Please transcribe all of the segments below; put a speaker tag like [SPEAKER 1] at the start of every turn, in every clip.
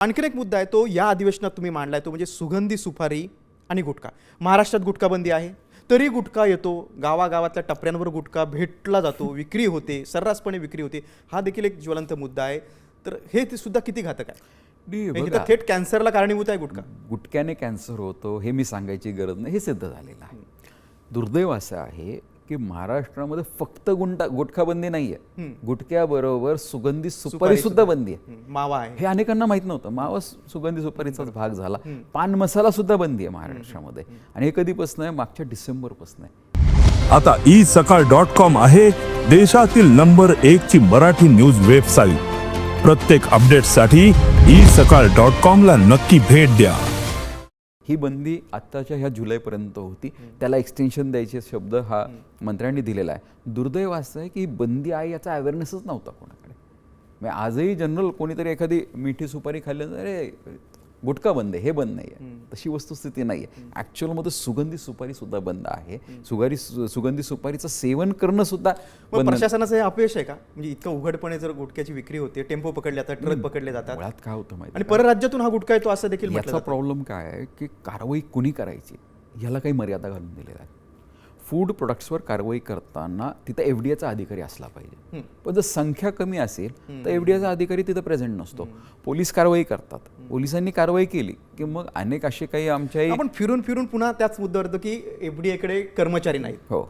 [SPEAKER 1] आणखीन एक मुद्दा आहे तो या अधिवेशनात तुम्ही मांडलाय तो म्हणजे सुगंधी सुपारी आणि गुटखा. महाराष्ट्रात गुटखा बंदी आहे तरी गुटखा येतो गावागावातल्या टपऱ्यांवर गुटखा भेटला जातो विक्री होते सर्रासपणे विक्री होते हा देखील एक ज्वलंत मुद्दा आहे. तर हे ते सुद्धा किती घातक आहे? हे थेट कॅन्सरला कारणीभूत आहे गुटखा.
[SPEAKER 2] गुटक्याने कॅन्सर होतो हे मी सांगायची गरज नाही हे सिद्ध झालेलं आहे. दुर्दैव असं आहे की महाराष्ट्रामध्ये फक्त गुंडा गुटखाबंदी नाही आहे गुटक्याबरोबर सुगंधी सुपारी सुद्धा. बंदी आहे.
[SPEAKER 1] हं, मावा आहे.
[SPEAKER 2] हे अनेकांना माहीत नव्हतं. मावा सुगंधी सुपारीचाच भाग झाला. पान मसाला सुद्धा बंदी आहे महाराष्ट्रामध्ये. आणि हे कधीपासून आहे? मागच्या डिसेंबरपासून आहे.
[SPEAKER 3] आता ई सकाळ डॉट कॉम आहे देशातील नंबर एक ची मराठी न्यूज वेबसाईट. प्रत्येक अपडेटसाठी ई सकाळ डॉट कॉम ला नक्की भेट द्या.
[SPEAKER 2] ही बंदी आत्ताच्या ह्या जुलैपर्यंत होती. त्याला एक्सटेन्शन द्यायचे शब्द हा मंत्र्यांनी दिलेला आहे. दुर्दैव असं आहे की ही बंदी आहे याचा अवेअरनेसच नव्हता कोणाकडे. म्हणजे आजही जनरल कोणीतरी एखादी मिठी सुपारी खाल्ली अरे गुटखा बंद आहे हे बंद नाही आहे तशी वस्तुस्थिती नाही आहे ॲक्च्युअलमध्ये सुगंधी सुपारी सुद्धा बंद आहे. सुगारी सुगंधी सुपारीचं सेवन करणं सुद्धा
[SPEAKER 1] प्रशासनाचं हे अपयश आहे का? म्हणजे इतकं उघडपणे जर गुटख्याची विक्री होते टेम्पो पकडले जातात ट्रक पकडले जातात.
[SPEAKER 2] मुळात काय होतं माहिती
[SPEAKER 1] आणि परराज्यातून हा गुटखा येतो असं देखील
[SPEAKER 2] याचा. प्रॉब्लेम काय आहे की कारवाई कुणी करायची? याला काही मर्यादा घालून दिलेल्या आहेत. फूड प्रोडक्ट्सवर कारवाई करताना तिथं एफ डी एचा अधिकारी असला पाहिजे. पण जर संख्या कमी असेल तर एफ डी एचा अधिकारी तिथं प्रेझेंट नसतो. पोलीस कारवाई करतात. पोलिसांनी कारवाई केली की मग अनेक असे काही आमच्याही
[SPEAKER 1] आपण फिरून फिरून पुन्हा त्याच मुद्द्यावर येतो की एफडीएकडे कर्मचारी नाहीत.
[SPEAKER 2] हो.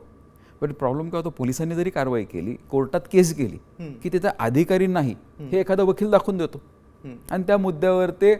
[SPEAKER 2] पण प्रॉब्लेम काय होतो? पोलिसांनी जरी कारवाई केली कोर्टात केस गेली की तिथं अधिकारी नाही हे एखादा वकील दाखवून देतो. आणि त्या मुद्द्यावर ते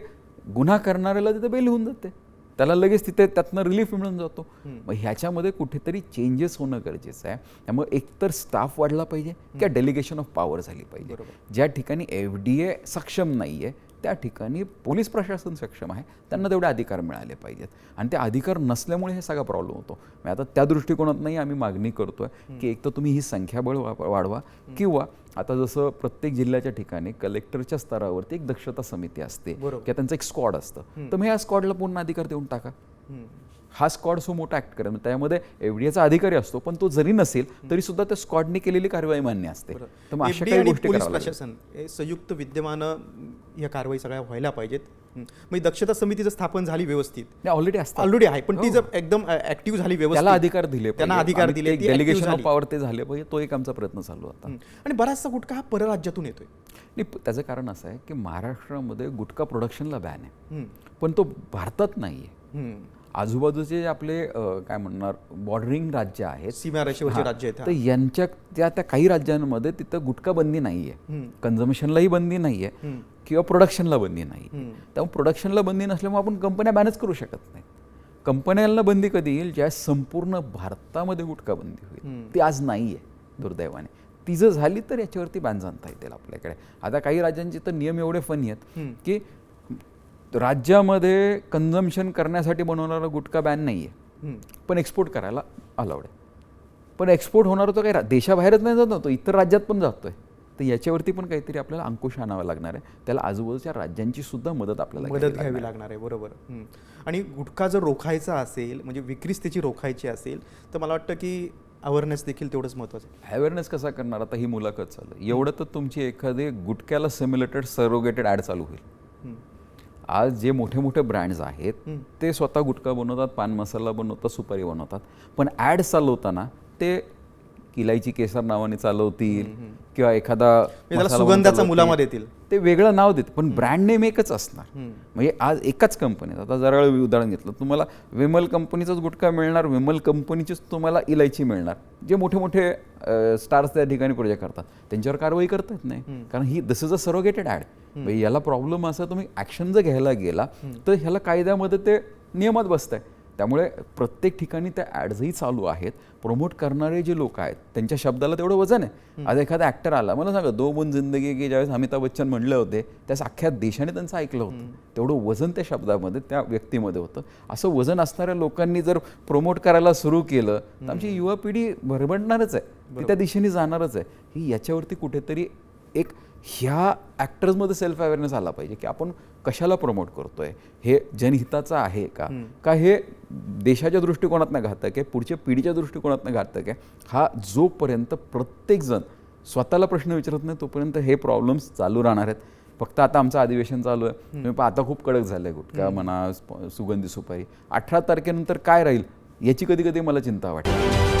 [SPEAKER 2] गुन्हा करणाऱ्याला तिथे बेल होऊन जाते. त्याला लगेच तिथे त्यातनं रिलीफ मिळून जातो. मग ह्याच्यामध्ये कुठेतरी चेंजेस होणं गरजेचं आहे. त्यामुळे एकतर स्टाफ वाढला पाहिजे किंवा डेलिगेशन ऑफ पॉवर झाली पाहिजे. ज्या ठिकाणी एफ डी ए सक्षम नाही आहे त्या ठिकाणी पोलीस प्रशासन सक्षम आहे. त्यांना तेवढे अधिकार मिळाले पाहिजेत. आणि ते अधिकार नसल्यामुळे हे सगळा प्रॉब्लेम होतो. मग आता त्या दृष्टिकोनातनंही आम्ही मागणी करतोय की एक तर तुम्ही ही संख्याबळ वाढवा किंवा आता जसं प्रत्येक जिल्ह्याच्या ठिकाणी कलेक्टरच्या स्तरावरती एक दक्षता समिती असते. किंवा त्यांचं एक स्क्वॉड असतं. तर मग या स्क्वॉडला पूर्ण अधिकार देऊन टाका. हा स्क्वॉड सो मोठा ऍक्ट करेल. त्यामध्ये एवढीचा अधिकारी असतो पण तो जरी नसेल तरी सुद्धा त्या स्क्वॉडने केलेली कारवाई मान्य असते. तर मग अशा काही गोष्टी.
[SPEAKER 1] प्रशासन हे संयुक्त विद्यमानं या कारवाई सगळ्या व्हायला पाहिजेत. हं. म्हणजे दक्षता समिती जर स्थापन झाली व्यवस्थित.
[SPEAKER 2] ऑलरेडी असतात.
[SPEAKER 1] ऑलरेडी आहे पण ती जर एकदम ऍक्टिव्ह झाली व्यवस्थित
[SPEAKER 2] अधिकार दिले
[SPEAKER 1] त्यांना अधिकार दिले
[SPEAKER 2] डेलिगेशन ऑफ. पॉवर ते झाले पाहिजे तो एक आमचा प्रयत्न चालू आहे आता.
[SPEAKER 1] हं. आणि बराचसा गुटखा हा परराज्यातून येतोय.
[SPEAKER 2] नाही त्याचं कारण असं आहे की महाराष्ट्रामध्ये गुटखा प्रोडक्शनला बॅन आहे.
[SPEAKER 1] हं.
[SPEAKER 2] पण तो भारतात नाही आहे
[SPEAKER 1] हं.
[SPEAKER 2] आजूबाजूचे जे आपले काय म्हणणार बॉर्डरिंग राज्य आहेत
[SPEAKER 1] सीमा रेषेवरचे
[SPEAKER 2] हा,
[SPEAKER 1] राज्य आहेत
[SPEAKER 2] तर. यांच्या त्या त्या काही राज्यांमध्ये तिथं गुटखा बंदी नाही आहे
[SPEAKER 1] हं.
[SPEAKER 2] कन्झम्शनलाही बंदी नाही आहे. किंवा प्रोडक्शनला बंदी नाही. त्यामुळे प्रोडक्शनला बंदी नसल्यामुळे आपण कंपन्या बॅनच करू शकत नाही कंपन्यांना बंदी कधी येईल ज्या संपूर्ण भारतामध्ये गुटखा बंदी होईल. ती आज नाही आहे दुर्दैवाने ती जर झाली तर याच्यावरती बॅन आणता येतील आपल्याकडे आता काही राज्यांचे तर नियम एवढे फनी आहेत. की राज्यामध्ये कन्झम्शन करण्यासाठी बनवणारा गुटखा बॅन नाही आहे. पण एक्सपोर्ट करायला अलाउड आहे. पण एक्सपोर्ट होणार तो काही देशाबाहेरच नाही जात इतर राज्यात पण जातोय. तर याच्यावरती पण काहीतरी आपल्याला अंकुश आणावा लागणार आहे. त्याला आजूबाजूच्या राज्यांची सुद्धा मदत आपल्याला
[SPEAKER 1] मदत
[SPEAKER 2] घ्यावी लागणार
[SPEAKER 1] आहे. बरोबर. आणि गुटखा जर रोखायचा असेल म्हणजे विक्रीच त्याची रोखायची असेल तर मला वाटतं की अवेअरनेस देखील तेवढंच महत्वाचं आहे.
[SPEAKER 2] अवेअरनेस कसा करणार? आता ही मुलाखत चालू आहे. एवढं तर तुमची एखादी गुटक्याला सिम्युलेटेड सरोगेटेड ॲड चालू होईल. आज जे मोठे मोठे ब्रँड्स आहेत. ते स्वतः गुटखा बनवतात पान मसाला बनवतात सुपारी बनवतात पण ॲड चालवताना ते किलायची केसर नावाने चालवतील किंवा एखादा
[SPEAKER 1] त्याला
[SPEAKER 2] मसाला
[SPEAKER 1] सुगंधाचा
[SPEAKER 2] बनवतील.
[SPEAKER 1] मुलामा देतील.
[SPEAKER 2] ते वेगळं नाव देते पण ब्रँड नेम एकच असणार. म्हणजे आज एकाच कंपनीत आता जरा उदाहरण घेतलं तुम्हाला विमल कंपनीचाच गुटखा मिळणार विमल कंपनीचीच तुम्हाला इलायची मिळणार जे मोठे मोठे स्टार्स त्या ठिकाणी प्रोजेक्ट करतात. त्यांच्यावर कारवाई करता येत नाही. कारण ही this is a surrogated ad याला प्रॉब्लेम असा तुम्ही ॲक्शन जर घ्यायला गेला तर ह्याला कायद्यामध्ये ते नियमात बसत आहे त्यामुळे प्रत्येक ठिकाणी त्या ॲड्सही चालू आहेत. प्रमोट करणारे जे लोक आहेत त्यांच्या शब्दाला तेवढं वजन आहे. आज एखादा ॲक्टर आला मला सांगा दो बुन जिंदगी की ज्यावेळेस अमिताभ बच्चन म्हणले होते त्यास अख्ख्या देशाने त्यांचं ऐकलं होतं. तेवढं वजन त्या शब्दामध्ये त्या व्यक्तीमध्ये होतं. असं वजन असणाऱ्या लोकांनी जर प्रमोट करायला सुरू केलं तर आमची युवा पिढी भरभटणारच आहे. ती त्या दिशेने जाणारच आहे. ही याच्यावरती कुठेतरी एक ह्या ॲक्टर्समध्ये सेल्फ अवेअरनेस आला पाहिजे की आपण कशाला प्रमोट करतोय? हे जनहिताचं आहे का? का हे देशाच्या दृष्टिकोनातनं घातक आहे? पुढच्या पिढीच्या दृष्टिकोनातनं घातक आहे? हा जोपर्यंत प्रत्येकजण स्वतःला प्रश्न विचारत नाही तोपर्यंत हे प्रॉब्लेम्स चालू राहणार आहेत. फक्त आता आमचं अधिवेशन चालू आहे. तुम्ही आता खूप कडक झालंय गुटखा म्हणा सुगंधी सुपारी. अठरा तारखेनंतर काय राहील? याची कधी कधी मला चिंता वाटते.